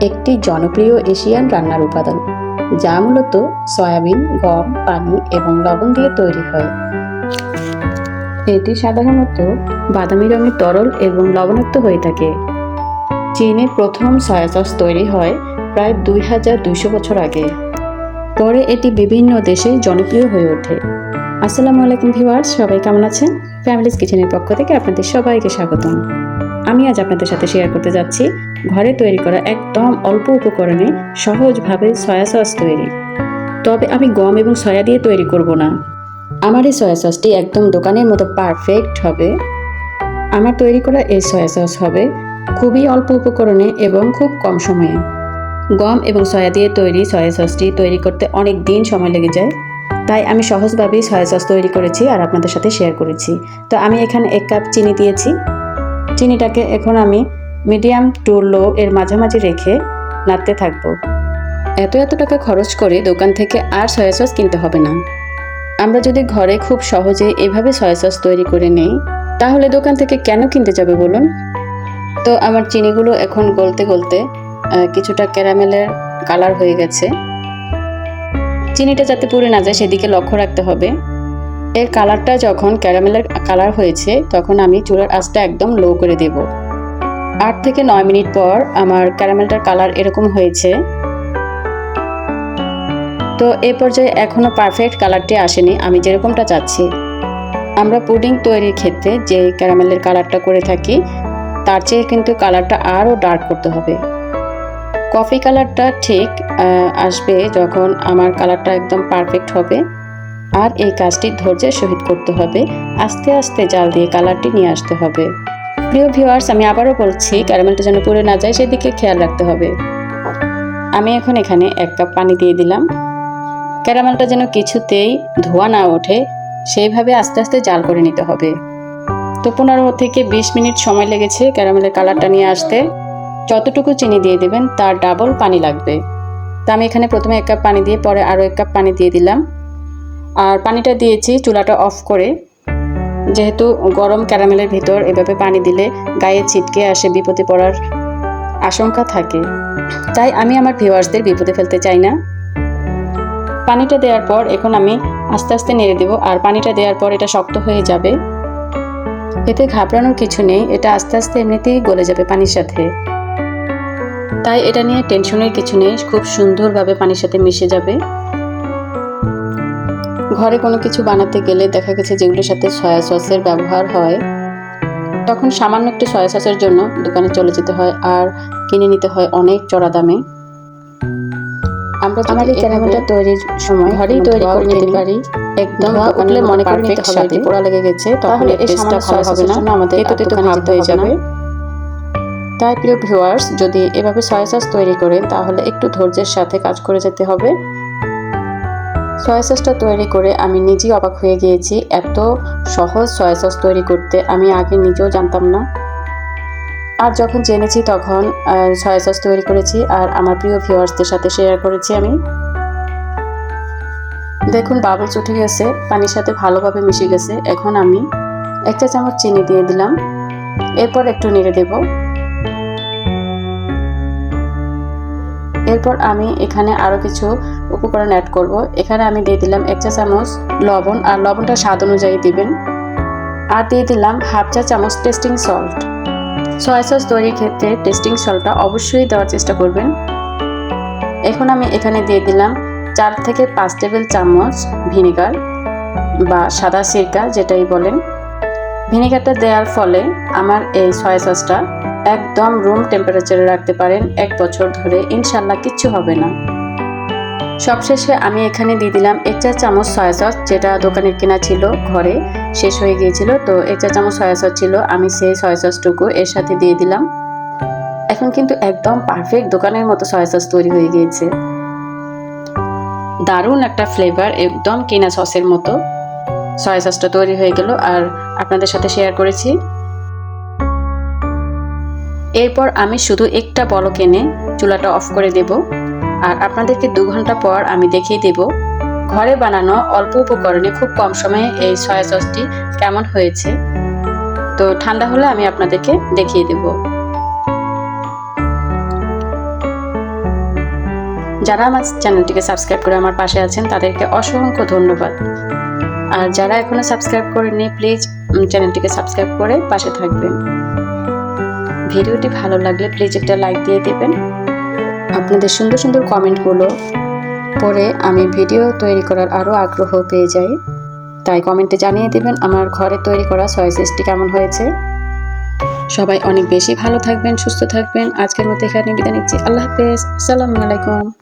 একটি জনপ্রিয় এশিয়ান রান্নার উপাদান, যা মূলত সয়াবিন, গম, পানি এবং লবণ দিয়ে তৈরি হয়। এটি সাধারণত বাদামি রঙের তরল এবং লবণাক্ত হয়ে থাকে। চীনে প্রথম সয়া সস তৈরি হয় প্রায় দুই হাজার দুইশো বছর আগে। পরে এটি বিভিন্ন দেশে জনপ্রিয় হয়ে ওঠে। আসসালামু আলাইকুম ভিউয়ার্স, সবাই কেমন আছেন? ফ্যামিলিজ কিচেনের পক্ষ থেকে আপনাদের সবাইকে স্বাগতম। আমি আজ আপনাদের সাথে শেয়ার করতে যাচ্ছি ঘরে তৈরি করা একদম অল্প উপকরণে সহজভাবে সয়া সস তৈরি। তবে আমি গম এবং সয়া দিয়ে তৈরি করব না। আমার এই সয়া সসটি একদম দোকানের মতো পারফেক্ট হবে। আমার তৈরি করা এই সয়া সস হবে খুবই অল্প উপকরণে এবং খুব কম সময়ে। গম এবং সয়া দিয়ে তৈরি সয়া সসটি তৈরি করতে অনেক দিন সময় লেগে যায়। তাই আমি সহজভাবেই সয়া সস তৈরি করেছি আর আপনাদের সাথে শেয়ার করেছি। তো আমি এখানে এক কাপ চিনি দিয়েছি। চিনিটাকে এখন আমি মিডিয়াম টু লো এর মাঝামাঝি রেখে নাড়তে থাকব। এত এত টাকা খরচ করে দোকান থেকে আর সয়া সস কিনতে হবে না। আমরা যদি ঘরে খুব সহজে এভাবে সয়া সস তৈরি করে নেই, তাহলে দোকান থেকে কেন কিনতে যাবে বলুন? তো আমার চিনিগুলো এখন গলতে গলতে কিছুটা ক্যারামেলের কালার হয়ে গেছে। চিনিটা যাতে পুড়ে না যায় সেদিকে লক্ষ্য রাখতে হবে। এর কালারটা যখন ক্যারামেলের কালার হয়েছে, তখন আমি চুলার আঁচটা একদম লো করে দেব। আট থেকে নয় মিনিট পর আমার ক্যারামেলটার কালার এরকম হয়েছে। তো এ পর্যায়ে এখনও পারফেক্ট কালারটি আসেনি, আমি যেরকমটা চাচ্ছি। আমরা পুডিং তৈরির ক্ষেত্রে যে ক্যারামেলের কালারটা করে থাকি, তার চেয়ে কিন্তু কালারটা আরও ডার্ক করতে হবে। কফি কালারটা ঠিক আসবে যখন আমার কালারটা একদম পারফেক্ট হবে। আর এই কাজটি ধৈর্যের সহিত করতে হবে, আস্তে আস্তে জাল দিয়ে কালারটি নিয়ে আসতে হবে। প্রিয় ভিউয়ার্স আমি আবারও বলছি ক্যারামেলটা যেন পুড়ে না যায়, সেদিকে খেয়াল রাখতে হবে। আমি এখন এখানে এক কাপ পানি দিয়ে দিলাম। ক্যারামেলটা যেন কিছুতেই ধোয়া না ওঠে, সেইভাবে আস্তে আস্তে জাল করে নিতে হবে। তো পনেরো থেকে বিশ মিনিট সময় লেগেছে ক্যারামেলের কালারটা নিয়ে আসতে। যতটুকু চিনি দিয়ে দেবেন, তার ডাবল পানি লাগবে। তা আমি এখানে প্রথমে এক কাপ পানি দিয়ে, পরে আরও এক কাপ পানি দিয়ে দিলাম। আর পানিটা দিয়েছি চুলাটা অফ করে। যেহেতু গরম ক্যারামেলের ভিতর এভাবে পানি দিলে গায়ে ছিটকে আসে বিপদে পড়ার আশঙ্কা থাকে। তাই আমি আমার ভিউয়ার্সদের বিপদে ফেলতে চাই না। পানিটা দেওয়ার পর এখন আমি আস্তে আস্তে নেড়ে দেবো আর পানিটা দেওয়ার পর এটা শক্ত হয়ে যাবে। এতে ঘাবড়ানোর কিছু নেই, এটা আস্তে আস্তে এমনিতেই গলে যাবে পানির সাথে। তাই এটা নিয়ে টেনশনের কিছু নেই, খুব সুন্দরভাবে পানির সাথে মিশে যাবে। ঘরে কোনো কিছু বানাতে গেলে দেখা গেছে যেগুলোর সাথে সয়া সসের ব্যবহার হয়। তখন সামান্য একটু সয়া সসের জন্য দোকানে চলে যেতে হয় আর কিনে নিতে হয় অনেক চড়া দামে। আমরা আমার এই ক্যারামেলটা তৈরির সময় ঘরেই তৈরি করে নিতে পারি। একদম উঠলে মনে করে নিতে হবে যে পোড়া লেগে গেছে তাহলে এই টেস্টটা ভালো হবে না আমাদের তেতো তেতো ভাব হয়ে যাবে তাই প্রিয় ভিউয়ার্স যদি এভাবে সয়া সস তৈরি করেন তাহলে একটু ধৈর্যের সাথে কাজ করে যেতে হবে। সয়া সসটা তৈরি করে আমি নিজেই অবাক হয়ে গিয়েছি। এত সহজ সয়া সস তৈরি করতে আমি আগে নিজেও জানতাম না। আর যখন জেনেছি তখন সয়া সস তৈরি করেছি আর আমার প্রিয় ভিউয়ার্সদের সাথে শেয়ার করেছি আমি। দেখুন বাবলস উঠে গেছে, পানির সাথে ভালোভাবে মিশে গেছে। এখন আমি এক চা চামচ চিনি দিয়ে দিলাম। এরপর একটু নেড়ে দেব। এরপর আমি এখানে আরও কিছু উপকরণ অ্যাড করব। এখানে আমি দিয়ে দিলাম এক চা চামচ লবণ, আর লবণটা স্বাদ অনুযায়ী দিবেন। আর দিয়ে দিলাম হাফ চা চামচ টেস্টিং সল্ট সয়া সস তৈরির ক্ষেত্রে টেস্টিং সল্টটা অবশ্যই দেওয়ার চেষ্টা করবেন। এখন আমি এখানে দিয়ে দিলাম চার থেকে পাঁচ টেবিল চামচ ভিনেগার বা সাদা সিরকা, যেটাই বলেন। ভিনেগারটা দেওয়ার ফলে আমার এই সয়া সসটা একদম রুম টেম্পারেচারে রাখতে পারেন এক বছর ধরে ইনশাল্লাহ কিচ্ছু হবে না। সবশেষে আমি এখানে দিয়ে দিলাম এক চা চামচ সয়া সস যেটা দোকানের কেনা ছিল ঘরে, শেষ হয়ে গিয়েছিল। তো এক চা চামচ সয়া সস ছিল, আমি সেই সয়া সসটুকু এর সাথে দিয়ে দিলাম। এখন কিন্তু একদম পারফেক্ট দোকানের মতো সয়া সস তৈরি হয়ে গিয়েছে। দারুণ একটা ফ্লেভার একদম কেনা সসের মতো। সয়া সসটা তৈরি হয়ে গেল। আর আপনাদের সাথে শেয়ার করেছি। এরপর আমি শুধু একটা বলক এনে চুলাটা অফ করে দেব, আর আপনাদেরকে দু ঘণ্টা পর আমি দেখিয়ে দেব, ঘরে বানানো অল্প উপকরণে খুব কম সময়ে এই সয়া সসটি কেমন হয়েছে। তো ঠান্ডা হলে আমি আপনাদেরকে দেখিয়ে দেব। যারা আমার চ্যানেলটিকে সাবস্ক্রাইব করে আমার পাশে আছেন, তাদেরকে অসংখ্য ধন্যবাদ। আর যারা এখনও সাবস্ক্রাইব করেননি, প্লিজ চ্যানেলটিকে সাবস্ক্রাইব করে পাশে থাকবেন। ভিডিওটি ভালো লাগলে প্লিজ একটা লাইক দিয়ে দেবেন। আপনাদের সুন্দর সুন্দর কমেন্টগুলো পরে আমি ভিডিও তৈরি করার আরও আগ্রহ পেয়ে যাই। তাই কমেন্টে জানিয়ে দেবেন আমার ঘরে তৈরি করা সয়েসেসটি কেমন হয়েছে। সবাই অনেক বেশি ভালো থাকবেন, সুস্থ থাকবেন। আজকের মতো এখানে বিদায় নিচ্ছি। আল্লাহ হাফেজ। আসসালামু আলাইকুম।